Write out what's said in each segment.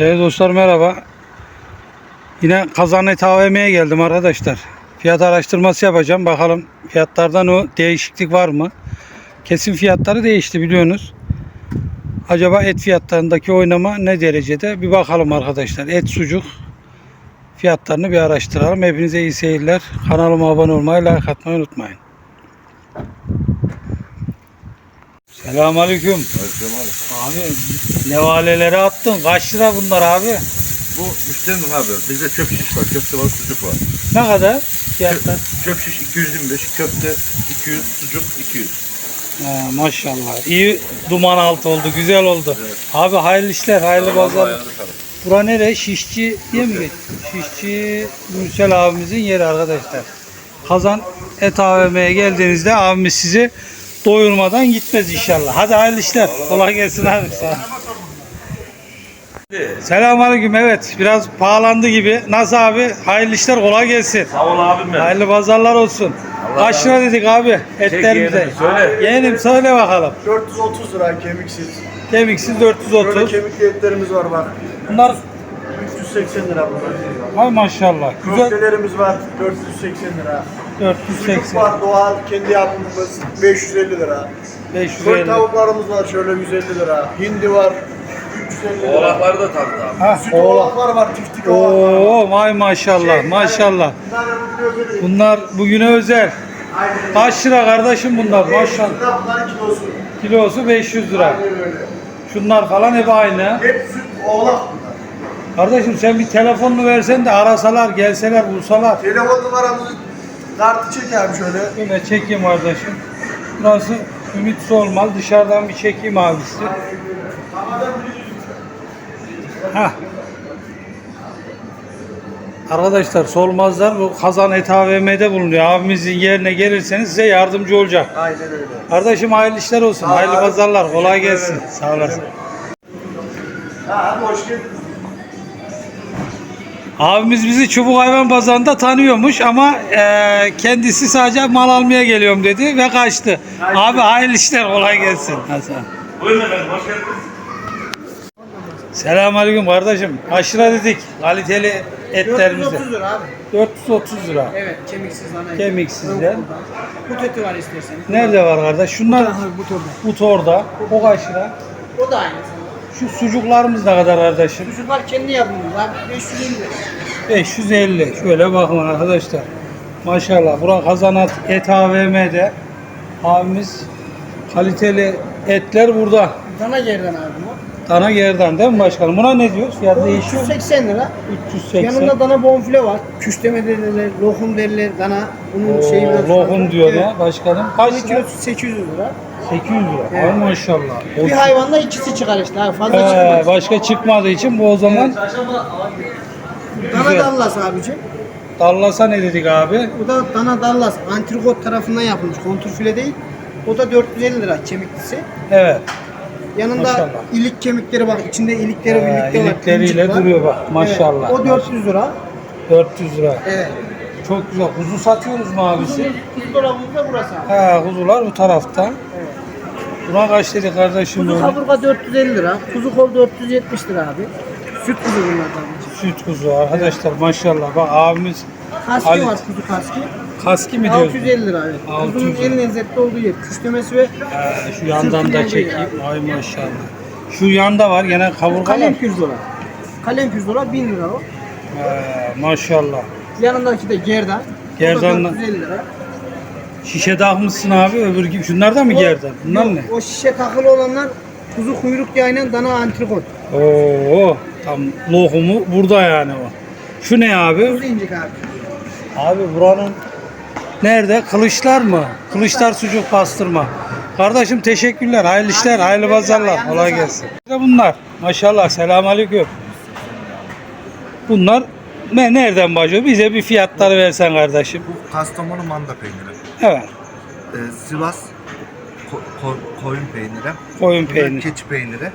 Evet dostlar merhaba. Yine Kazan Et AVM'ye geldim arkadaşlar. Fiyat araştırması yapacağım. Bakalım fiyatlardan o değişiklik var mı? Kesin fiyatları değişti biliyorsunuz. Acaba et fiyatlarındaki oynama ne derecede? Bir bakalım arkadaşlar. Et sucuk fiyatlarını bir araştıralım. Hepinize iyi seyirler. Kanalıma abone olmayı, like atmayı unutmayın. Selamünaleyküm. Abi nevaleleri attın. Kaç lira bunlar abi? Bu müşterinin abi. Bizde çöp şiş var, köfte var, sucuk var. Ne kadar fiyatlar? Çöp şiş 225, köfte 200, sucuk 200. Ha, maşallah. İyi duman altı oldu. Güzel oldu. Evet. Abi hayırlı işler, hayırlı pazar. Ayağını kalın. Bura nere? Şişçi diye mi geçiyor? Şişçi Mürsel abimizin yeri arkadaşlar. Kazan Et AVM'ye geldiğinizde abimiz sizi doyurmadan gitmez inşallah. Hadi hayırlı işler. Kolay gelsin abi. Ol. Selamünaleyküm. Evet, biraz pahalandı gibi. Nasıl abi? Hayırlı işler, kolay gelsin. Sağ ol abim benim. Hayırlı pazarlar olsun. Allah Kaç lira dedik abi etlerimize? yeğenim, söyle. Yeğenim söyle bakalım. 430 lira kemiksiz. Kemiksiz Böyle 430. kemikli etlerimiz var bak. Bunlar 380 lira bunlar. ay maşallah. Güzel. Köftelerimiz var 480 lira. Sucuk 480. var doğal kendi yapımımız 550 lira. 550. Köy tavuklarımız var şöyle 150 lira. Hindi var 350 lira. Oğlakları da taktı abi. Ha, Süt oğlak. oğlaklar var tiftik oğlaklar var. Oo, vay maşallah, maşallah. Bunlar. Bunlar bugüne özel. Aynen. Kaç lira kardeşim bunlar? 500 Maşallah. lira bunların kilosu. Kilosu 500 lira. Aynen öyle. Şunlar falan hep aynı. Hep süt oğlak bunlar. Kardeşim sen bir telefonunu versen de arasalar, gelseler, bulsalar. Telefon numaramızı kartı çek abi şöyle. Şöyle çekeyim kardeşim. Burası Ümit Solmaz. Dışarıdan bir çekeyim abisi. Heh. Arkadaşlar Solmazlar bu Kazan Et AVM'de bulunuyor. Abimizin yerine gelirseniz size yardımcı olacak. Aynen öyle. Kardeşim hayırlı işler olsun. Hayırlı pazarlar. Kolay gelsin. Sağ olasın. Ha, hoş geldiniz. Abimiz bizi Çubuk Hayvan Pazarı'nda tanıyormuş ama e, kendisi sadece mal almaya geliyorum dedi ve kaçtı. Abi hayırlı işler kolay gelsin. Hasan. Buyurun efendim, hoş geldiniz. Selamünaleyküm kardeşim. Lira dedik kaliteli etlerimize? 430 lira abi. 430 lira. Evet kemiksiz dana. Kemiksizden. But eti var isterseniz. Nerede var kardeş? Şunlar Aha, but orada. but orada. O kaç lira? O da aynı. Şu sucuklarımız ne kadar kardeşim? Çocuklar kendi yapımız abi. 550 lira. 550. Şöyle bakın arkadaşlar. Maşallah. Bura Kazanat Et AVM'de. Abimiz kaliteli etler burada. Dana gerdan abi bu. Dana gerdan değil mi başkanım? Buna ne diyoruz? Fiyat Bu değişiyor. 380 lira. 380. Yanında dana bonfile var. Küşleme derler, lokum derler, dana. Bunun Oo, şeyi biraz lokum diyor Evet. ya başkanım. Kaç lira? kilosu 800 lira. 800 lira. Evet. Ay maşallah. O- Bir hayvanda ikisi çıkar işte abi. Fazla Ee, çıkmaz. başka çıkmadığı için bu o zaman Dana güzel. dallas abicim. Dallasa ne dedik abi? Bu da dana dallas. Antrikot tarafından yapılmış. Kontrfile değil. O da 450 lira kemiklisi. Evet. Yanında Maşallah. ilik kemikleri bak. içinde ilikleri Ee, birlikte var. ilikleriyle var. duruyor bak, maşallah. Evet, o 400 lira. 400 lira. Evet. Çok güzel. Kuzu satıyoruz mu abisi? Kuzu dolabımız da burası. Ha kuzular bu tarafta. Buna kaç dedik kardeşim Kuzu kaburga 450 lira. Kuzu kol 470 lira abi. Süt kuzu bunlar tabii. Süt kuzu arkadaşlar maşallah. Bak abimiz Kaski Ali- var kuzu kaski. Kaski mi diyoruz? 650 lira evet. 600 Kuzunun lira. en lezzetli olduğu yer. Küşlemesi ve Ee, şu yandan da çekeyim. Ay maşallah. Şu yanda var gene kaburgalar. kalem pirzola. Kalem pirzola 1000 lira o. Ee, maşallah. Yanındaki de gerdan. O da 450 lira. Şişe takmışsın abi öbür gibi. Şunlar da mı gerdan? Bunlar ne? O şişe takılı olanlar kuzu kuyruk yayla dana antrikot. Oo tam lohumu burada yani o. Şu ne abi? Kuzu incik abi. Abi buranın nerede? Kılıçlar mı? Kılıçlar sucuk pastırma. Kardeşim teşekkürler. Hayırlı işler, hayırlı pazarlar. Kolay gelsin. İşte bunlar. Maşallah. Selamünaleyküm. Bunlar ne nereden başlıyor? Bize bir fiyatları versen kardeşim. Bu Kastamonu manda peyniri. Evet. Ee, Sivas ko- ko- koyun peyniri. Koyun Bunlar peyniri. keçi peyniri.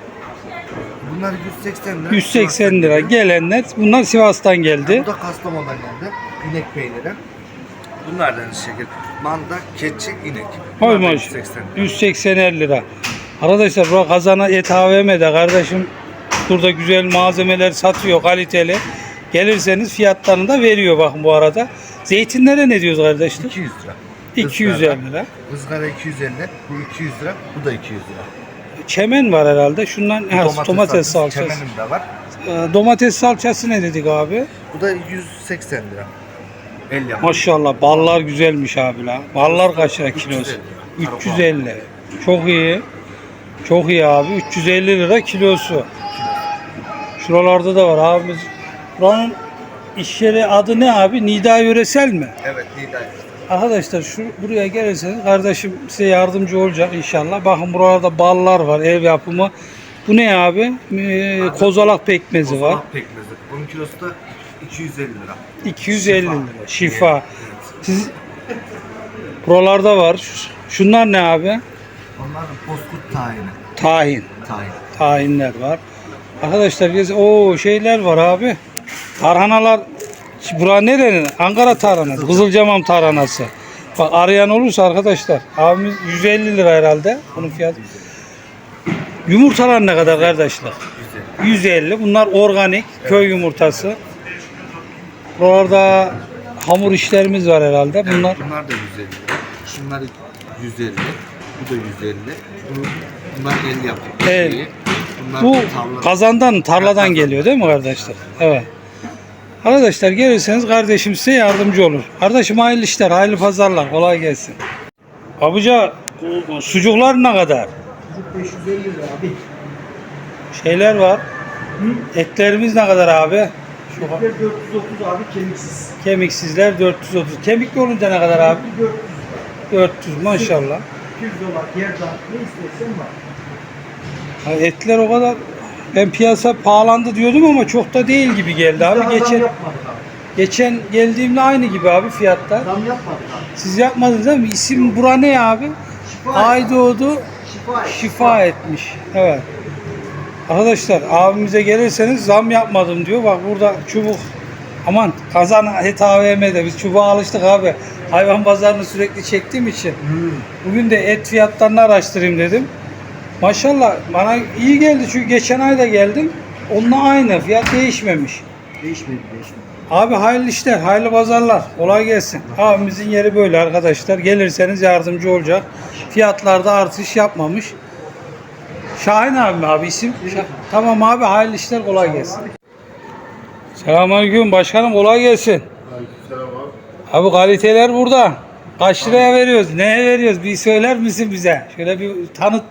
Bunlar 180 lira. 180 lira gelenler bunlar Sivas'tan geldi. Bu da Kastamonu'dan geldi. İnek peyniri. Bunlar da aynı şekilde. Manda, keçi, inek. Bunlar da maş. 180 lira. 180 lira. Arkadaşlar bu kazana et AVM'de kardeşim Burada güzel malzemeler satıyor kaliteli. Gelirseniz fiyatlarını da veriyor bakın bu arada. Zeytinlere ne diyoruz kardeşler? 200 lira. 250 lira. Izgara 250, bu 200 lira, bu da 200 lira. Çemen var herhalde. Şundan ha, domates, salçası. Çemenim de var. Ee, domates salçası ne dedik abi? Bu da 180 lira. El yapımı. Maşallah ballar güzelmiş abi la. Ballar kaç lira kilosu? 350 350. Çok iyi. Çok iyi abi. 350 lira kilosu. Şuralarda da var abimiz. Buranın iş yeri adı ne abi? Nida Yöresel mi? Evet, Nida. Arkadaşlar şu buraya gelirseniz kardeşim size yardımcı olacak inşallah. Bakın buralarda ballar var, ev yapımı. Bu ne abi? Ee, kozalak pekmezi var. Kozalak pekmezi. Bunun kilosu da 250 lira. 250 Şifa. lira. Şifa. Evet. Siz buralarda var. Şunlar ne abi? Onlar da bozkurt tayini. Tahin. Tayin. Tahinler var. Arkadaşlar biz o şeyler var abi. Tarhanalar Bura nerenin? Ankara tarhanası. Kızılcamam tarhanası. Bak arayan olursa arkadaşlar abimiz 150 lira herhalde bunun fiyatı. Yumurtalar ne kadar kardeşler? 150. Bunlar organik köy yumurtası. Buralarda hamur işlerimiz var herhalde. Bunlar Bunlar da 150 lira. Şunlar 150. Bu da 150. Bu, bunlar el yapımı. Şeyi. Bunlar bu tavla. kazandan tarladan geliyor değil mi kardeşler? Evet. Arkadaşlar gelirseniz kardeşim size yardımcı olur. Kardeşim hayırlı işler, hayırlı pazarlar. Kolay gelsin. Abuca bu sucuklar ne kadar? 550 lira abi. Şeyler var. Etlerimiz ne kadar abi? Etler 430 abi kemiksiz. kemiksizler 430. Kemikli olunca ne kadar abi? 400 400 maşallah. 200 dolar gerdan ne istersen var. Ha, Etler o kadar ben piyasa pahalandı diyordum ama çok da değil gibi geldi Daha abi. Geçen abi. geçen geldiğimde aynı gibi abi fiyatlar. Zam yapmadık abi. Siz yapmadınız değil mi? İsim bura ne abi? Şifa Aydoğdu Şifa et. şifa etmiş. Evet. Arkadaşlar abimize gelirseniz zam yapmadım diyor. Bak burada çubuk aman kazan et AVM'de biz çubuğa alıştık abi. Hayvan pazarını sürekli çektiğim için. Bugün de et fiyatlarını araştırayım dedim. Maşallah bana iyi geldi çünkü geçen ay da geldim. Onunla aynı fiyat değişmemiş. Değişmedi değişmedi. Abi hayırlı işler, hayırlı pazarlar. Kolay gelsin. Abimizin yeri böyle arkadaşlar. Gelirseniz yardımcı olacak. Fiyatlarda artış yapmamış. Şahin abi mi abi isim? Şah- Tamam abi hayırlı işler kolay gelsin. Selamünaleyküm başkanım kolay gelsin. Abi kaliteler burada. Kaç liraya veriyoruz? Neye veriyoruz? Bir söyler misin bize? Şöyle bir tanıt.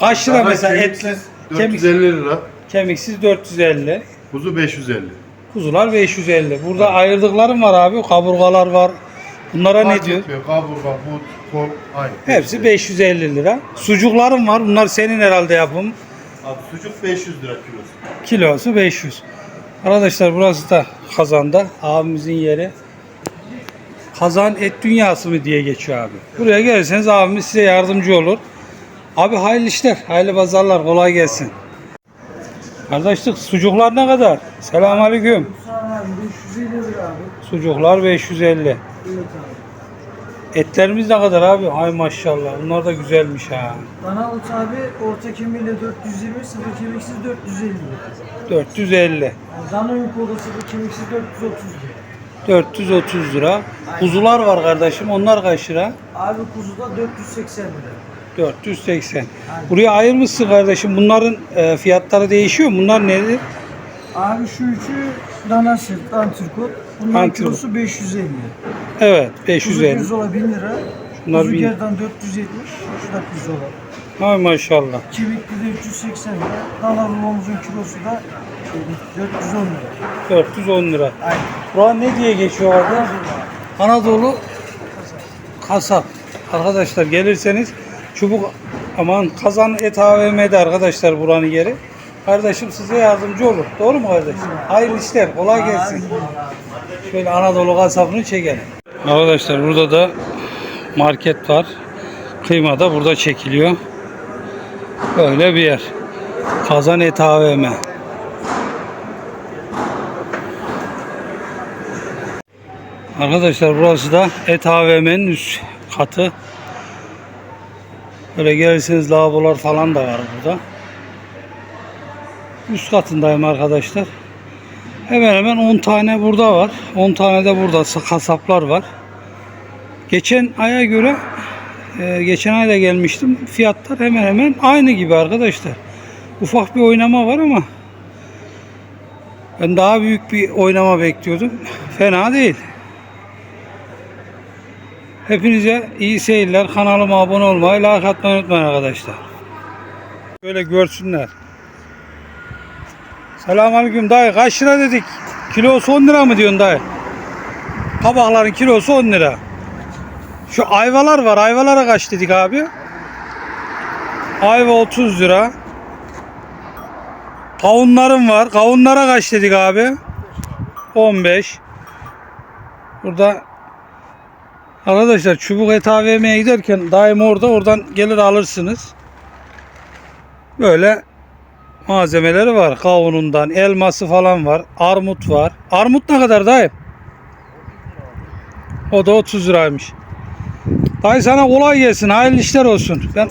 Kaç lira mesela etler? Kemik, 450 lira. kemiksiz 450. Kuzu 550. Kuzular 550. Burada ayırdıklarım var abi. Kaburgalar var. Bunlara ne Fark diyor? etmiyor. Kaburga, but, kol aynı. Hepsi 550 lira. Sucuklarım var. Bunlar senin herhalde yapım. Abi sucuk 500 lira kilosu. Kilosu 500. Arkadaşlar burası da Kazan'da. Abimizin yeri. Kazan et dünyası mı diye geçiyor abi. Buraya gelirseniz abimiz size yardımcı olur. Abi hayırlı işler, hayırlı pazarlar, kolay gelsin. Kardeşlik sucuklar ne kadar? Selamünaleyküm. Abi 550 lira abi. Sucuklar 550. Evet abi. Etlerimiz ne kadar abi? Ay maşallah. Bunlar da güzelmiş ha. Dana ot abi orta kemiğiyle 420, sıfır kemiksiz 450 lira. 450. Yani dana oda sıfır kemiksiz 430 lira. 430 lira. Kuzular var kardeşim. Onlar kaç lira? Abi kuzuda 480 lira. 480. Buraya ayırmışsın kardeşim. Bunların e, fiyatları değişiyor. mu? Bunlar nedir? Abi şu üçü dana sırt, antrikot. Bunların Antrikot. kilosu 550. Evet, Kuzu 550. pirzola 1000 lira. 1000. gerdan 470. Şu da pirzola. Ay maşallah. Kemikli de 380 lira. Dana rulomuzun kilosu da şey, 410 lira. 410 lira. Aynen. Bura ne diye geçiyor orada? Anadolu kasap. Arkadaşlar gelirseniz çubuk aman kazan et AVM'de arkadaşlar buranın yeri. Kardeşim size yardımcı olur. Doğru mu kardeşim? Hayırlı işler. Kolay gelsin. Şöyle Anadolu kasabını çekelim. Arkadaşlar burada da market var. Kıyma da burada çekiliyor. Böyle bir yer. Kazan et AVM. Arkadaşlar burası da Et AVM'nin üst katı. Böyle gelirseniz lavabolar falan da var burada. Üst katındayım arkadaşlar. Hemen hemen 10 tane burada var. 10 tane de burada kasaplar var. Geçen aya göre e, geçen ay da gelmiştim. Fiyatlar hemen hemen aynı gibi arkadaşlar. Ufak bir oynama var ama ben daha büyük bir oynama bekliyordum. Fena değil. Hepinize iyi seyirler. Kanalıma abone olmayı, like atmayı unutmayın arkadaşlar. Böyle görsünler. Selamünaleyküm dayı. Kaç lira dedik? Kilosu 10 lira mı diyorsun dayı? Kabakların kilosu 10 lira. Şu ayvalar var. Ayvalara kaç dedik abi? Ayva 30 lira. Kavunlarım var. Kavunlara kaç dedik abi? 15. Burada arkadaşlar çubuk et AVM'ye giderken daim orada oradan gelir alırsınız. Böyle malzemeleri var. Kavunundan, elması falan var. Armut var. Armut ne kadar dayı? O da 30 liraymış. Dayı sana kolay gelsin. Hayırlı işler olsun. Ben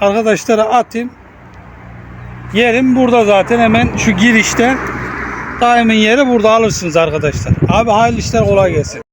arkadaşlara atayım. Yerim burada zaten hemen şu girişte. Daimin yeri burada alırsınız arkadaşlar. Abi hayırlı işler kolay gelsin.